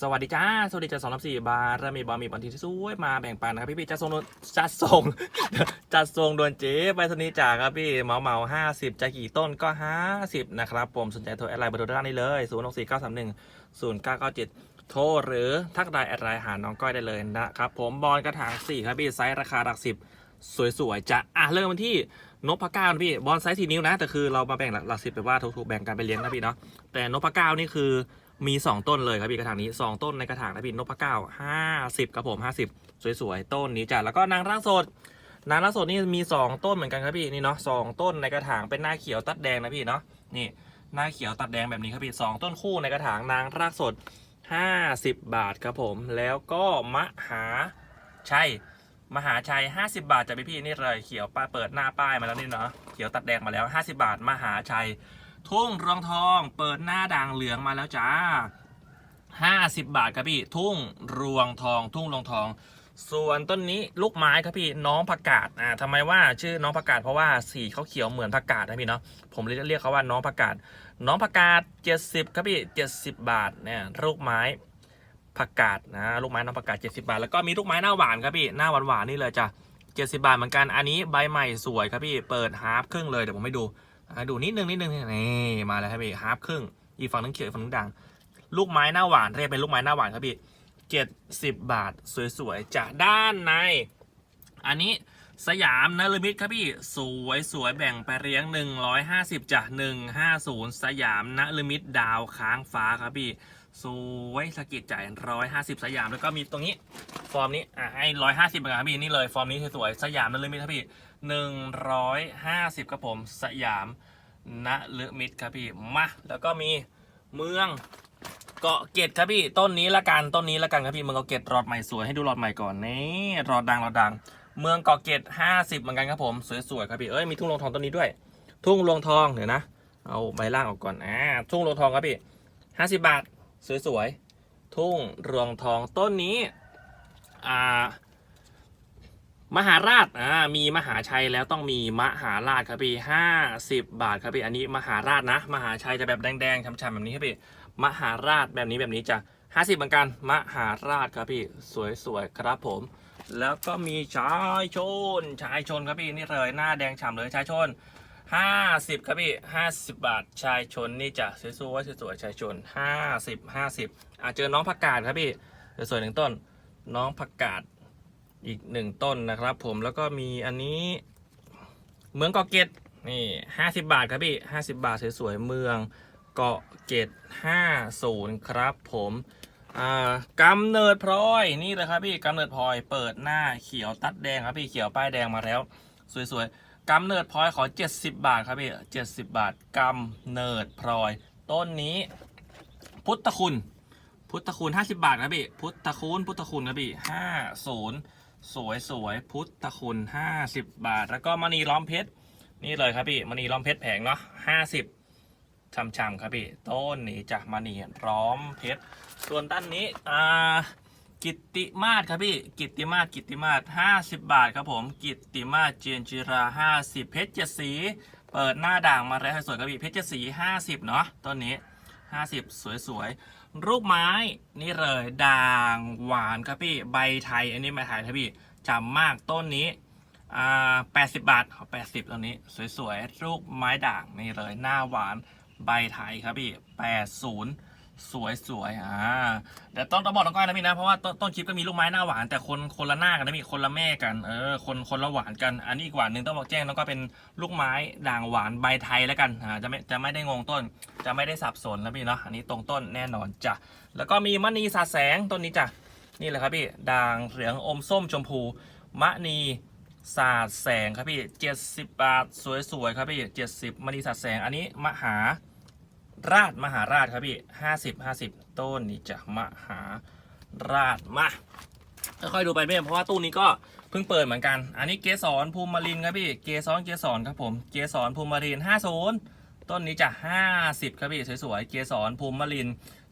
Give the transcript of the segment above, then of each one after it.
สวัสดีจ้า สวัสดีจ้าสองสี่บาร์มีบอลมีบอลที่สวยมาแบ่งปันนะครับพี่พี่จะส่งจะส่งจะส่งโดนเจ๊ไปสนีจ่าครับพี่เหมาเหมาห้าสิบจะกี่ต้นก็ห้าสิบนะครับผมสนใจโทรแอดไลน์เบอร์โทรด้านนี้เลยศูนย์หกสี่เก้าสามหนึ่งศูนย์เก้าเก้าเจ็ดโทรหรือทักไลน์แอดไลน์หาน้องก้อยได้เลยนะครับผมบอลกระถางสี่ครับพี่ไซส์ราคาหลักสิบสวยๆจะอะเริ่มกันที่นพเก้านะพี่บอลไซส์สี่นิ้วนะแต่คือเรามาแบ่งหลักสิบไปว่าถูกๆแบ่งกันไปเลี้ยงนะพี่เนาะแต่นพเก้านี่คือ มี 2 ต้นเลยครับพี่กระถางนี้ 2 ต้นในกระถางนะพี่นพเก้าห้าสิบครับผมห้าสิบสวยๆ ต้นนี้จ้ะแล้วก็นางรากสดนางรากสดนี่มี 2 ต้นเหมือนกันครับพี่นี่เนาะสองต้นในกระถางเป็นหน้าเขียวตัดแดงนะพี่เนาะนี่หน้าเขียวตัดแดงแบบนี้ครับพี่สองต้นคู่ในกระถางนางรากสด 50 บาทครับผม แล้วก็มหาชัยมหาชัย 50 บาทจะพี่พี่นี่เลยเขียวป้าเปิดหน้าป้ายมาแล้วนี่เนาะเขียวตัดแดงมาแล้ว 50 บาท มหาชัย ทุ่งรวงทอง เปิดหน้าด่างเหลืองมาแล้วจ้า50 บาทครับพี่ ทุ่งรวงทอง ทุ่งรวงทอง ส่วนต้นนี้ลูกไม้ครับพี่น้องผักกาดอ่าทำไมว่าชื่อน้องผักกาดเพราะว่าสีเขาเขียวเหมือนผักกาดนะพี่เนาะผมเลยเรียกเขาว่าน้องผักกาดน้องผักกาด70ครับพี่70 บาทเนี่ยลูกไม้ผักกาดนะลูกไม้น้องผักกาด70 บาท แล้วก็มีลูกไม้หน้าหวานครับพี่หน้าหวานหวานนี่เลยจ้ะ70 บาทเหมือนกันอันนี้ใบใหม่สวยครับพี่เปิดฮาร์ฟครึ่งเลยเดี๋ยวผมให้ดู ดูนิดนึงนิดนึงนี่มาแล้วครับพี่ฮาร์ฟครึ่งอีกฝั่งนึงเขียวอีกฝั่งนึงด่างลูกไม้หน้าหวานเรียกเป็นลูกไม้หน้าหวานครับพี่เจ็ดสิบบาทสวยๆจากด้านใน อันนี้สยามนลมิตครับพี่สวยสวยๆแบ่งไปเลี้ยง 150จาก150 สยามนลมิตดาวค้างฟ้าครับพี่สวยสกิดจ่าย150 สยามแล้วก็มีตรงนี้ ฟอร์มนี้อะให้ 150เหมือนกันครับพี่นี่เลยฟอร์มนี้สวยๆสยามนลมิตครับพี่ 150ครับผมสยามนลมิตครับพี่มาแล้วก็มีเมืองเกาะเกตครับพี่ต้นนี้ละกันต้นนี้ละกันครับพี่เมืองเกาะเกตรอดใหม่สวยให้ดูรอดใหม่ก่อนนี่รอดดังรอดดัง เมืองเกาะเกตห้าสิบเหมือนกันครับผมสวยๆครับพี่เอ้ยมีทุ่งรวงทองต้นนี้ด้วย ทุ่งรวงทองเดี๋ยวนะ เอาใบล่างออกก่อนอ่าทุ่งรวงทองครับพี่ห้าสิบบาทสวยๆทุ่งรวงทองต้นนี้อ่า มหาราชอ่ามีมหาชัยแล้วต้องมีมหาราชครับพี่ห้าสิบบาทครับพี่อันนี้มหาราชนะ มหาชัยจะแบบแดงๆช้ำๆแบบนี้ครับพี่มหาราชแบบนี้แบบนี้จะ50เหมือนกันมหาราชครับพี่สวยๆครับผม แล้วก็มีชายชนชายชนครับพี่นี่เลยหน้าแดงฉ่ำเลยชายชน50ครับพี่50บบาทชายชนนี่จะสวยๆสวยๆชายชน50 50อะเจอน้องผักกาดครับพี่สวยๆหนึ่งต้น น้องผักกาด อีกหนึ่งต้นนะครับผมแล้วก็มีอันนี้ เมืองเกาะเกตนี่50บาทครับพี่50บาทสวยๆเมืองเกาะเกต50ครับผมกำเนิดพลอยนี่เลยครับพี่กำเนิดพลอยเปิดหน้าเขียวตัดแดงครับพี่เขียวป้ายแดงมาแล้ว สวยๆกำเนิดพลอยขอ 70 บาทครับพี่70 บาทกำเนิดพลอย ต้นนี้ พุทธคุณ พุทธคุณ 50 บาทครับพี่พุทธคุณพุทธคุณครับพี่50 สวยสวยพุทธคุณ50บาท แล้วก็มณีล้อมเพชรนี่เลยครับพี่มณีล้อมเพชรแผงเนาะ50ช่ำๆครับพี่ต้นนี้จากมณีร้อมเพชรส่วนด้านนี้อ่ากิตติมาศครับพี่ กิตติมาศกิตติมาศ50บาทครับผม กิตติมาศเจียนจิรา50เพชรเจ็ดสี เปิดหน้าด่างมาแล้วสวยครับพี่เพชรเจ็ดสี50เนาะต้นนี้50สวยๆ รูปไม้นี่เลยด่างหวานครับพี่ใบไทย อันนี้ใบไทยครับพี่จำมากต้นนี้อ่า80บาทขอ80ต้นนี้ สวยๆ รูปไม้ด่างนี่เลยหน้าหวานใบไทยครับพี่80 สวยๆอ่าเดี๋ยวต้นต้องบอกน้องก้อยนะพี่นะ เพราะว่าต้นต้นคลิปก็มีลูกไม้หน้าหวานแต่คนคนละหน้ากันนะพี่คนละแม่กันเออคนคนละหวานกัน อันนี้อีกหวานหนึ่งต้องบอกแจ้งน้องก้อยเป็นลูกไม้ด่างหวานใบไทยแล้วกันอ่าจะไม่จะไม่ได้งงต้น จะไม่ได้สับสนนะพี่เนาะอันนี้ตรงต้นแน่นอนจ้ะแล้วก็มีมณีสาแสงต้นนี้จ้ะนี่แหละครับพี่ด่างเหลืองอมส้มชมพูมณีสาดแสงครับพี่70บาทสวยๆครับพี่70มณีสาดแสงอันนี้มหา ราชมหาราชครับพี่ห้าสิบห้าสิบต้นนี้จะมหาราชมาค่อยๆดูไปไม่เพราะว่าตู้นี้ก็เพิ่งเปิดเหมือนกัน อันนี้เกสรภูมิมารินครับพี่ เกสรเกสรครับผม เกสรภูมิมารินห้าศูนย์ต้นนี้จะห้าสิบครับพี่สวยๆ เกสรภูมิมาริน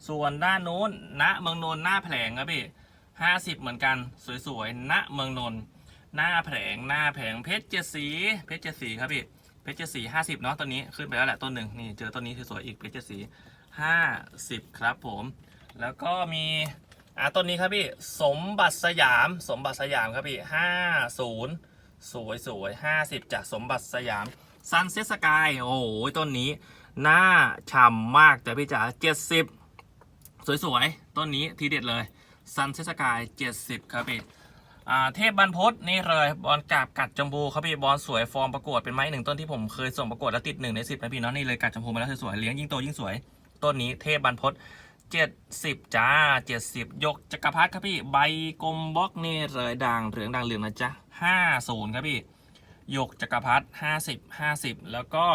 ส่วนด้านโน้นณเมืองนนท์หน้าแผลงครับพี่ห้าสิบเหมือนกันสวยๆณเมืองนนท์หน้าแผลงหน้าแผงเพชรเจ็ดสีเพชรเจ็ดสีครับพี่ เพชรเจ็ดสีห้าสิบเนาะต้นนี้ขึ้นไปแล้วแหละต้นหนึ่งนี่เจอต้นนี้สวยๆอีกเพชรเจ็ดสีห้าสิบครับผม แล้วก็มีอ่าต้นนี้ครับพี่สมบัติสยามสมบัติสยามครับพี่ห้าศูนย์สวยสวยห้าสิบจากสมบัติสยามซันเซสกายโอ้โหต้นนี้หน้าฉ่ำมากแต่พี่จ๋าเจ็ดสิบสวยๆ ต้นนี้ทีเด็ดเลยซันเซสกายเจ็ดสิบครับพี่ เทพบรรพตนี่เลยบอลกาบกัดจมพูครับพี่บอลสวยฟอร์มประกวดเป็นไม้หนึ่งต้นที่ผมเคยส่งประกวดแล้วติดหนึ่งในสิบนะพี่เนาะนี่เลยกัดจมพูมาแล้วสวยๆเลี้ยงยิ่งโตยิ่งสวย ต้นนี้เทพบรรพตเจ็ดสิบจ้าเจ็ดสิบยกจักรพรรดิครับพี่ใบกลมบล็อกนี่เลยด่างเหลืองด่างเหลืองนะจ๊ะห้าศูนย์ครับพี่ยกจักรพรรดิห้าสิบห้าสิบแล้วก็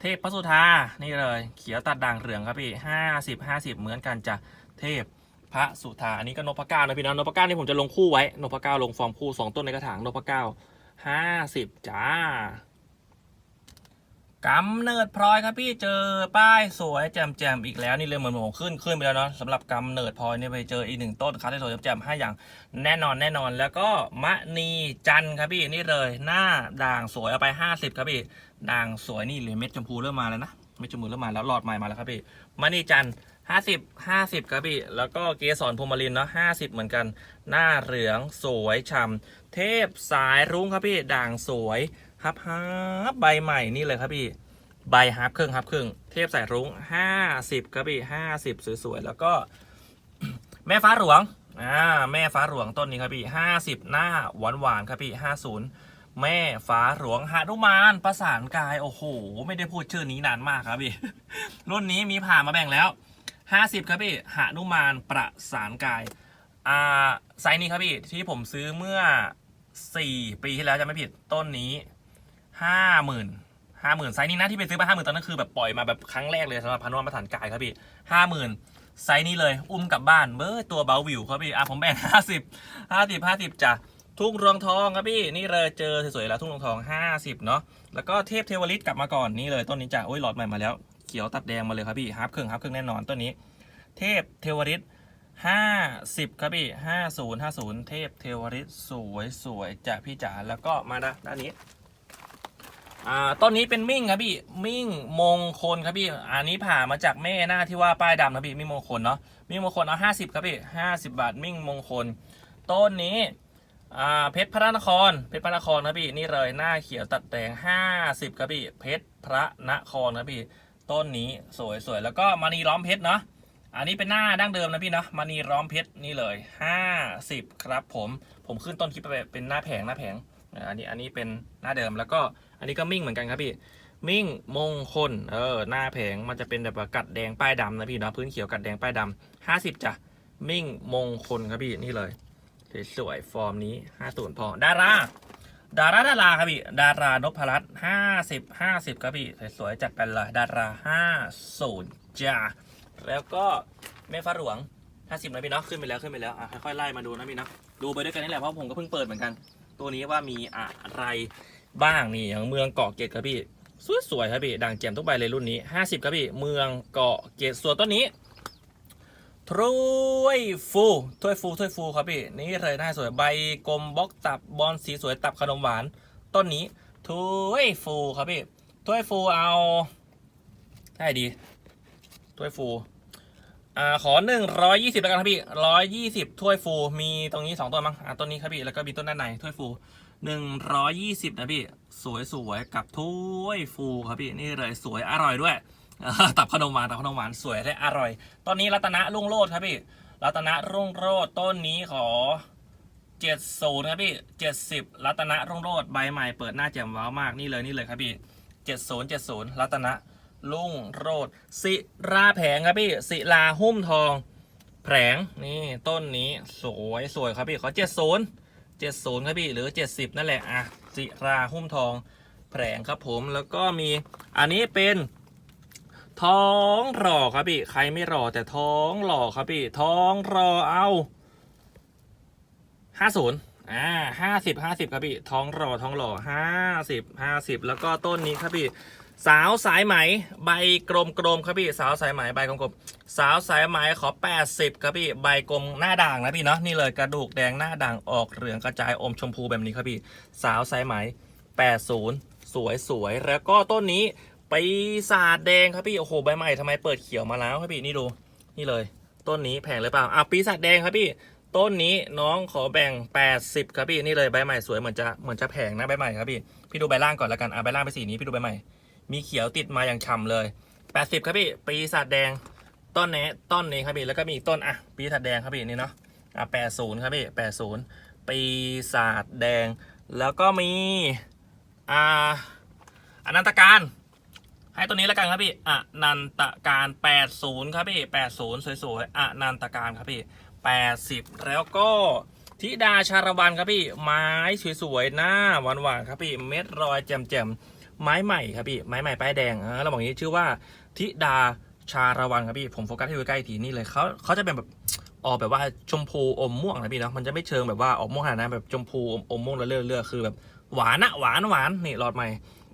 เทพพระสุธานี่เลย เขียวตัดด่างเหลืองครับพี่ห้าสิบห้าสิบเหมือนกันจ้ะเทพ พระสุธาอันนี้ก็นพเก้านะพี่นะนพเก้านี่ผมจะลงคู่ไว้นพเก้าลงฟอร์มคู่สองต้นในกระถางนพเก้าห้าสิบจ้ากำเนิดพลอยครับพี่เจอป้ายสวยแจ่มๆอีกแล้วนี่เลยเหมือนผมขึ้นขึ้นไปแล้วเนาะสำหรับกำเนิดพลอยเนี่ยไปเจออีกหนึ่งต้นครับที่สวยแจ่มๆให้อย่างแน่นอนแน่นอนแล้วก็มะนีจันครับพี่นี่เลยหน้าด่างสวยเอาไป50ครับพี่ด่างสวยนี่เลยเม็ดชมพูเริ่มมาแล้วนะเม็ดชมพูเริ่มมาแล้วหลอดใหม่มาแล้วครับพี่มะนีจันทร์ 50 50ครับพี่ แล้วก็เกสรพรมลินเนาะ50เหมือนกัน หน้าเหลืองสวยฉ่ำเทพสายรุ้งครับพี่ ด่างสวยฮับฮับใบใหม่นี่เลยครับพี่ ใบฮับครึ่งฮับครึ่ง เทพสายรุ้งห้าสิบครับพี่ห้าสิบสวยๆ แล้วก็ แม่ฟ้าหลวง อ่า แม่ฟ้าหลวงต้นนี้ครับพี่ห้าสิบหน้าหวานหวานครับพี่ห้าศูนย์แม่ฟ้าหลวงหนุมานประสานกาย โอ้โห ไม่ได้พูดชื่อนี้นานมากครับพี่ รุ่นนี้มีผ่ามาแบ่งแล้ว ห้าสิบครับพี่หานุมานประสานกายอ่าไซส์นี้ครับพี่ที่ผมซื้อเมื่อสี่ปีที่แล้วจะไม่ผิดต้นนี้ห้าหมื่นห้าหมื่นไซส์นี้นะที่ไปซื้อมาห้าหมื่นตอนนั้นคือแบบปล่อยมาแบบครั้งแรกเลยสำหรับพานุวัฒน์ประธานกายครับพี่ห้าหมื่นไซส์นี้เลยอุ้มกลับบ้านเบอร์ตัวเบาวิวครับพี่อะผมแบ่งห้าสิบห้าสิบห้าสิบจ้ะทุ่งรวงทองครับพี่นี่เลยเจอสวยๆแล้วทุ่งรวงทองห้าสิบเนาะแล้วก็เทพเทวฤทธิ์กลับมาก่อนนี่เลยต้นนี้จ้ะโอ้ยหลอดใหม่มาแล้ว ขียวตัดแดงมาเลยครับพี่ฮับครึ่งฮับครึ่งแน่นอนต้นนี้ เทพเทวฤทธิ์ห้าสิบครับพี่ห้าศูนย์ห้าศูนย์เทพเทวฤทธิ์สวยสวยจ้ะพี่จ๋าแล้วก็มาด้านนี้อ่าต้นนี้เป็นมิ่งครับพี่มิ่งมงคลครับพี่อันนี้ผ่ามาจากแม่หน้าที่ว่าป้ายดำนะพี่มิ่งมงคลเนาะมิ่งมงคลเอาห้าสิบครับพี่ห้าสิบาทมิ่งมงคล ต้นนี้อ่าเพชรพระนครเพชรพระนครครับพี่นี่เลยหน้าเขียวตัดแต่งห้าสิบครับพี่เพชรพระนครครับพี่ ต้นนี้สวยสวยแล้วก็มณีล้อมเพชรเนาะอันนี้เป็นหน้าดั้งเดิมนะพี่เนาะมณีล้อมเพชรนี่เลยห้าสิบครับผมผมขึ้นต้นคลิปไปเป็นหน้าแผงหน้าแผงอันนี้อันนี้เป็นหน้าเดิมแล้วก็อันนี้ก็มิ่งเหมือนกันครับพี่มิ่งมงคลเออหน้าแผงมันจะเป็นแบบกัดแดงป้ายดำนะพี่เนาะพื้นเขียวกัดแดงป้ายดำห้าสิบจ้ะมิ่งมงคลครับพี่นี่เลยสวยๆฟอร์มนี้ห้าศูนย์พอดารา ดาราดาราครับพี่ ดารานพรัตน์ห้าสิบห้าสิบครับพี่ สวยๆจัดไปเลยดาราห้าศูนย์จ้าแล้วก็แม่ฟ้าหลวงห้าสิบนะพี่เนาะขึ้นไปแล้วขึ้นไปแล้วอะค่อยๆไล่มาดูนะพี่เนาะดูไปด้วยกันนี่แหละเพราะผมก็เพิ่งเปิดเหมือนกัน ตัวนี้ว่ามีอะไรบ้างนี่อย่างเมืองเกาะเกร็ดครับพี่สวยๆครับพี่ด่างแจ่มทุกใบเลยรุ่นนี้50ครับพี่เมืองเกาะเกร็ดส่วนต้นนี้ ถ้วยฟูถ้วยฟูถ้วยฟูครับพี่นี่เลยหน้าสวยใบกลมบล็อกตับบอลสีสวยตับขนมหวาน ต้นนี้ถ้วยฟูครับพี่ถ้วยฟูเอาได้ดีถ้วยฟูอ่าขอหนึ่งร้อยยี่สิบแล้วกันครับพี่ร้อยยี่สิบถ้วยฟู มีตรงนี้สองต้นมั้งอ่าต้นนี้ครับพี่แล้วก็มีต้นด้านในถ้วยฟูหนึ่งร้อยยี่สิบนะพี่สวยสวยๆกับถ้วยฟูครับพี่นี่เลยสวยอร่อยด้วย ตับขนมหวานตับขนมหวานสวยและอร่อย ตอนนี้รัตนะรุ่งโรดครับพี่รัตนะรุ่งโรดต้นนี้ขอเจ็ดศูนย์ครับพี่เจ็ดสิบรัตนะรุ่งโรดใบใหม่เปิดหน้าแจ่มว้าวมากนี่เลยนี่เลยครับพี่เจ็ดศูนย์เจ็ดศูนย์รัตนะลุ่งโรดศิราแผงครับพี่ศิลาหุ้มทอง แผงนี่ต้นนี้สวยสวยครับพี่ขอเจ็ดศูนย์เจ็ดศูนย์ครับพี่หรือเจ็ดสิบนั่นแหละอะศิราหุ้มทอง แผงครับผมแล้วก็มีอันนี้เป็น ท้องหล่อครับพี่ ใครไม่รอแต่ท้องหล่อครับพี่ ท้องรอเอาห้าศูนย์อ่าห้าสิบห้าสิบครับพี่ท้องรอท้องหล่อห้าสิบห้าสิบแล้วก็ต้นนี้ครับพี่ สาวสายไหมใบกลมกลมครับพี่ สาวสายไหมใบกลมกลมสาวสายไหมขอ80ครับพี่ใบกลมหน้าด่างนะพี่เนาะนี่เลยกระดูกแดงหน้าด่างออกเหลืองกระจายอมชมพูแบบนี้ครับพี่ สาวสายไหม80สวยสวยแล้วก็ต้นนี้ ปีศาจแดงครับพี่โอ้โหใบใหม่ทำไมเปิดเขียวมาแล้วครับพี่นี่ดูนี่เลย ต้นนี้แพงหรือเปล่าอะปีศาจแดงครับพี่ ต้นนี้น้องขอแบ่ง 80 ครับพี่นี่เลยใบใหม่สวยเหมือนจะเหมือนจะแพงนะใบใหม่ครับพี่พี่ดูใบล่างก่อนแล้วกันอะใบล่างไปนสีนี้พี่ดูใบใหม่ มีเขียวติดมาอย่างฉ่ำเลย 80 ครับพี่ ปีศาจแดงต้นนี้ต้นนี้ครับพี่แล้วก็มีอีกต้นอะปีศาจแดงครับพี่นี่เนาะอะ80 ครับพี่80 ปีศาจแดง แล้วก็มีอ่าอนันตการ ให้ตัวนี้แล้วกันครับพี่อนันตการ80ครับพี่80สวยๆอนันตการครับพี่80แล้วก็ธิดาชาละวันครับพี่ ไม้สวยๆหน้าหวานๆครับพี่เม็ดรอยแจ่มๆไม้ใหม่ครับพี่ไม้ใหม่ป้ายแดงอ่าเราบอกอย่างนี้ชื่อว่าธิดาชาละวันครับพี่ผมโฟกัสให้ดูใกล้ทีนี่เลยเขาเขาจะเป็นแบบออกแบบว่าชมพูอมม่วงนะพี่เนาะมันจะไม่เชิงแบบว่าออกม่วงขนาดนั้นแบบชมพูอมอมม่วงแล้วเลื่อยๆคือแบบหวานอะหวานหวานนี่หลอดใหม่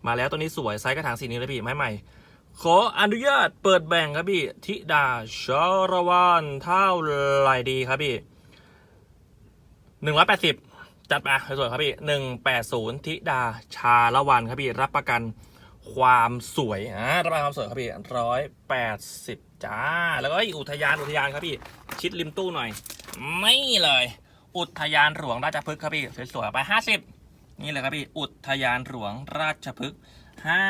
มาแล้วตัวนี้สวยไซส์กระถางสีนี้เลยพี่ไม้ใหม่ ขออนุญาตเปิดแบ่งครับพี่ธิดาชาละวันเท่าไรดีครับพี่หนึ่งร้อยแปดสิบจัดไปสวยๆครับพี่หนึ่งแปดศูนย์ธิดาชาละวันครับพี่รับประกันความสวยอ่ารับประกันความสวยครับพี่ร้อยแปดสิบจ้า แล้วก็อุทยานอุทยานครับพี่ ชิดริมตู้หน่อย ไม่เลย อุทยานหลวงราชพฤกษ์ครับพี่ สวยๆไปห้าสิบ นี่เลยครับพี่ อุทยานหลวงราชพฤกษ์ห้า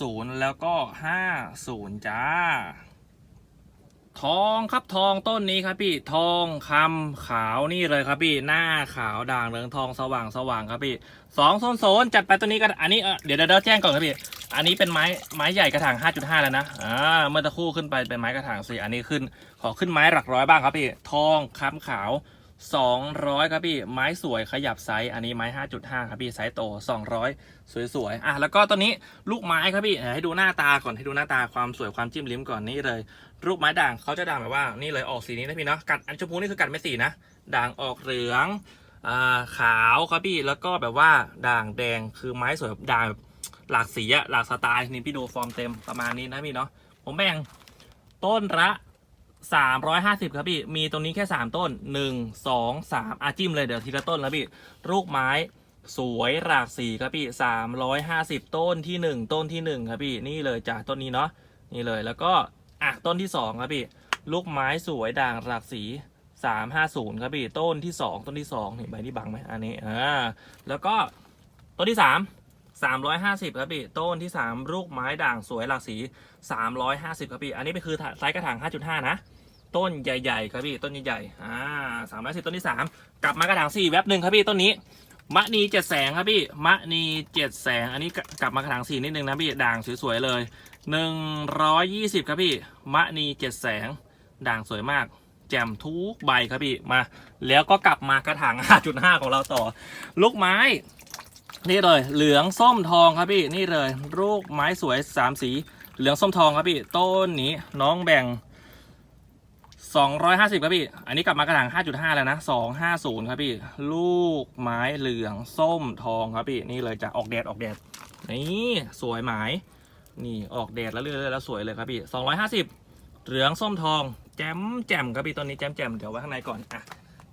ศูนย์แล้วก็ห้าศูนย์จ้า ทองครับทองต้นนี้ครับพี่ ทองคำขาวนี่เลยครับพี่ หน้าขาวด่างเหลืองทองสว่างสว่างครับพี่สองโซนโซนจัดไปตัวนี้กันอันนี้เดี๋ยวเดี๋ยวแจ้งก่อนครับพี่ อันนี้เป็นไม้ไม้ใหญ่กระถาง 5.5 แล้วนะอ่าเมื่อตะคู่ขึ้นไปเป็นไม้กระถางสี่อันนี้ขึ้น ขอขึ้นไม้หลักร้อยบ้างครับพี่ ทองคำขาว 200 ครับพี่ ไม้สวยขยับไซส์ อันนี้ไม้ 5.5 ครับพี่ ไซส์โต 200 สวยๆ อะ แล้วก็ตัวนี้ลูกไม้ครับพี่ ให้ดูหน้าตาก่อน ให้ดูหน้าตาความสวยความจิ้มลิ้มก่อนนี่เลย ลูกไม้ด่างเขาจะด่างแบบว่า นี่เลยออกสีนี้นะพี่เนาะ กัดอันชมพูนี่คือกัดไม่สีนะ ด่างออกเหลือง อ่า ขาวครับพี่ แล้วก็แบบว่าด่างแดง คือไม้สวยด่างแบบหลากสีอะหลากสไตล์ นี่พี่ดูฟอร์มเต็มประมาณนี้นะพี่เนาะ ผมแบ่งต้นละ สามร้อยห้าสิบครับพี่ มีตรงนี้แค่สามต้นหนึ่งสองสามอาจิ้มเลยเดี๋ยวทีละต้นแล้วพี่ลูกไม้สวยหลากสีครับพี่สามร้อยห้าสิบต้นที่หนึ่งต้นที่หนึ่งครับพี่นี่เลยจากต้นนี้เนาะนี่เลยแล้วก็อะต้นที่สองครับพี่ลูกไม้สวยด่างหลากสีสามห้าศูนย์ครับพี่ต้นที่สองต้นที่สองนี่ใบนี้บังไหมอันนี้อ่าแล้วก็ต้นที่สาม สามร้อยห้าสิบครับพี่ต้นที่สามลูกไม้ด่างสวยหลากสีสามร้อยห้าสิบครับพี่อันนี้เป็นคือไซส์กระถางห้าจุดห้านะ ต้นใหญ่ๆครับพี่ต้นใหญ่ๆอ่าสามร้อยสิบต้นที่สามกลับมากระถางสี่แวบหนึ่งครับพี่ต้นนี้มะนีเจ็ดแสงครับพี่มะนีเจ็ดแสง อันนี้กลับมากระถางสี่นิดนึงนะพี่ด่างสวยๆเลยหนึ่งร้อยยี่สิบครับพี่มะนีเจ็ดแสง ด่างสวยมาก แจ่มทุกใบครับพี่มา แล้วก็กลับมากระถาง5.5ของเราต่อ ลูกไม้ นี่เลยเหลืองส้มทองครับพี่นี่เลยลูกไม้สวยสามสี เหลืองส้มทองครับพี่ต้นนี้น้องแบ่ง 250ครับพี่ อันนี้กลับมากระถาง5.5 แล้วนะ 250 ครับพี่ ลูกไม้เหลืองส้มทองครับพี่ นี่เลยจะออกแดดออกแดด นี่สวยหมนี่ออกแดดแล้วเรื่อยๆแล้วสวยเลยครับพี่ 250 เหลืองส้มทอง แจมแจมครับพี่ต้นนี้แจมแจมเดี๋ยวไว้ข้างในก่อนอะ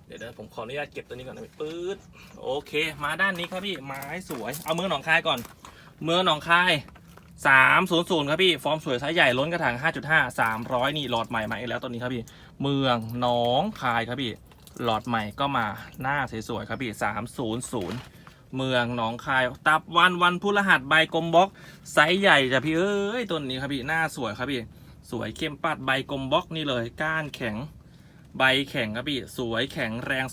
เดี๋ยวเดี๋ยวผมขออนุญาตเก็บตัวนี้ก่อนนะพี่ปื๊ดโอเค มาด้านนี้ครับพี่ไม้สวย เอาเมืองหนองคายก่อน เมืองหนองคายสามศูนย์ศูนย์ครับพี่ ฟอร์มสวยไซส์ใหญ่ล้นกระถางห้าจุดห้าสามร้อยนี่หลอดใหม่มาอีกแล้วตัวนี้ครับพี่ เมืองหนองคายครับพี่ หลอดใหม่ก็มาหน้าสวยๆครับพี่สามศูนย์ศูนย์เมืองหนองคาย ตับวันวันพุรหัสใบกลมบล็อกไซส์ใหญ่จ้ะพี่เอ้ยต้นนี้ครับพี่หน้าสวยครับพี่ สวยเข้มปัดใบกลมบล็อกนี่เลย ก้านแข็ง ใบแข็งครับพี่สวยแข็งแรง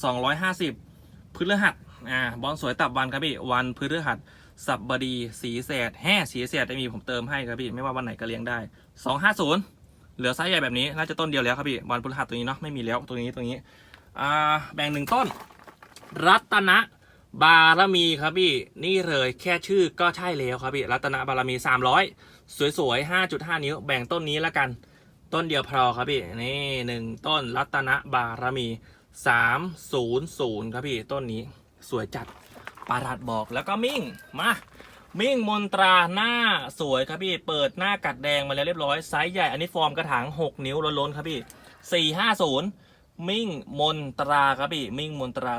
250พฤหัสอ่าบอลสวยตับวันครับพี่วันพฤหัสสับบดีสีแสดแห่สีแสดได้มีผมเติมให้ครับพี่ไม่ว่าวันไหนก็เลี้ยงได้ 250 เหลือไซส์ใหญ่แบบนี้น่าจะต้นเดียวแล้วครับพี่วันพฤหัสตัวนี้เนาะไม่มีแล้วตัวนี้ตัวนี้อ่าแบ่งหนึ่งต้น รัตนะบารมีครับพี่นี่เลยแค่ชื่อก็ใช่แล้วครับพี่รัตนะบารมี 300 สวยๆ5.5 นิ้วแบ่งต้นนี้แล้วกัน ต้นเดียวพอครับพี่นี่หนึ่งต้นรัตนบารมี300ครับพี่ต้นนี้สวยจัดปารัดบอกแล้วก็มิ่งมามิ่งมนตราหน้าสวยครับพี่ เปิดหน้ากัดแดงมาแล้วเรียบร้อยไซส์ใหญ่อันนี้ฟอร์มกระถาง6นิ้วล้นๆครับพี่450มิ่งมนตราครับพี่ มิ่งมนตรา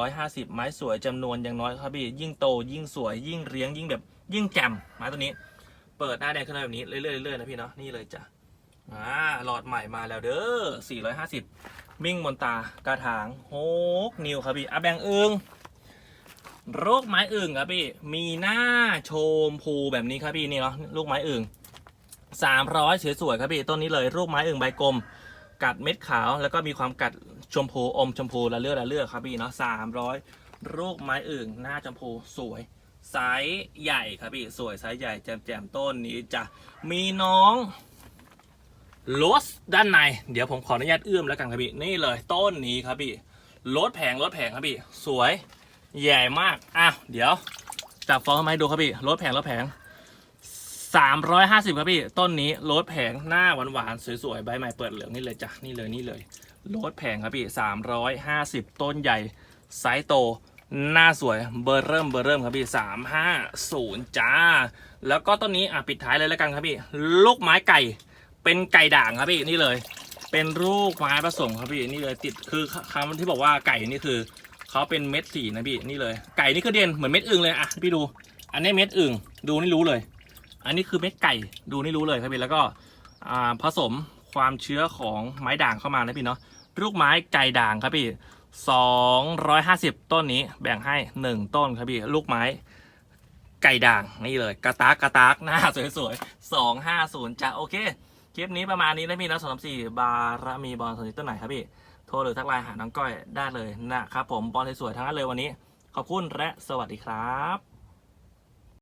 450 ไม้สวยจำนวนอย่างน้อยครับพี่ ยิ่งโตยิ่งสวยยิ่งเรียงยิ่งแบบยิ่งแจ่มไม้ตัวนี้ เปิดหน้าแดงขึ้นมาแบบนี้เรื่อยๆเรื่อยๆนะพี่เนาะนี่เลยจ้ะ อ่าหลอดใหม่มาแล้วเด้อ 450 มิ่งมนตากระถางโฮกนิวครับพี่อะแบ่งอึงโรคไม้อึ่งครับพี่ มีหน้าโชมพูแบบนี้ครับพี่นี่เนาะลูกไม้อึ่ง300สวยๆครับพี่ต้นนี้เลยลูกไม้อึ่งใบกลม กัดเม็ดขาวแล้วก็มีความกัดชมพูอมชมพูละเลือดละเลือดครับพี่เนาะ300ลูกไม้อึ่งหน้าชมพูสวยไซส์ใหญ่ครับพี่สวยไซส์ใหญ่แจ่มๆต้นนี้จะมีน้อง รสด้านใน เดี๋ยวผมขออนุญาตเอื้อมแล้วกันครับพี่ นี่เลยต้นนี้ครับพี่รถแผงรถแผงครับพี่ สวยใหญ่มาก อ้าว เดี๋ยว จับฟองมาให้ดูครับพี่รถแผงรถแผงสามร้อยห้าสิบครับพี่ ต้นนี้รถแผงหน้าหวานหวานๆสวยๆใบใหม่เปิดเหลืองนี่เลยจ้ะนี่เลยนี่เลยรถแผงครับพี่สามร้อยห้าสิบต้นใหญ่ไซส์โตหน้าสวยเบอร์เริ่มเบอร์เริ่มครับพี่สามห้าศูนย์จ้า แล้วก็ต้นนี้อะปิดท้ายเลยแล้วกันครับพี่ ลูกไม้ไก่ เป็นไก่ด่างครับพี่นี่เลย เป็นลูกไม้ผสมครับพี่นี่เลยติดคือคำที่บอกว่าไก่นี่คือเขาเป็นเม็ดสีนะพี่นี่เลย ไก่นี่คือเด่นเหมือนเม็ดอึ่งเลยอะพี่ดู อันนี้เม็ดอึ่งดูนี่รู้เลย อันนี้คือเม็ดไก่ดูนี่รู้เลยครับพี่แล้วก็ผสมความเชื้อของไม้ด่างเข้ามานะพี่เนาะลูกไม้ไก่ด่างครับพี่สองร้อยห้าสิบต้นนี้แบ่งให้หนึ่งต้นครับพี่ลูกไม้ไก่ด่างนี่เลย กระตากกระตากหน้าสวยๆสองห้าศูนย์จ้ะโอเค คลิปนี้ประมาณนี้นะพี่นะสองสามสี่บารมีบอลสนิทต้นไหนครับพี่ โทรหรือทักไลน์หาน้องก้อยได้เลยนะครับผมบอลสวยๆทั้งนั้นเลยวันนี้ ขอบคุณและสวัสดีครับ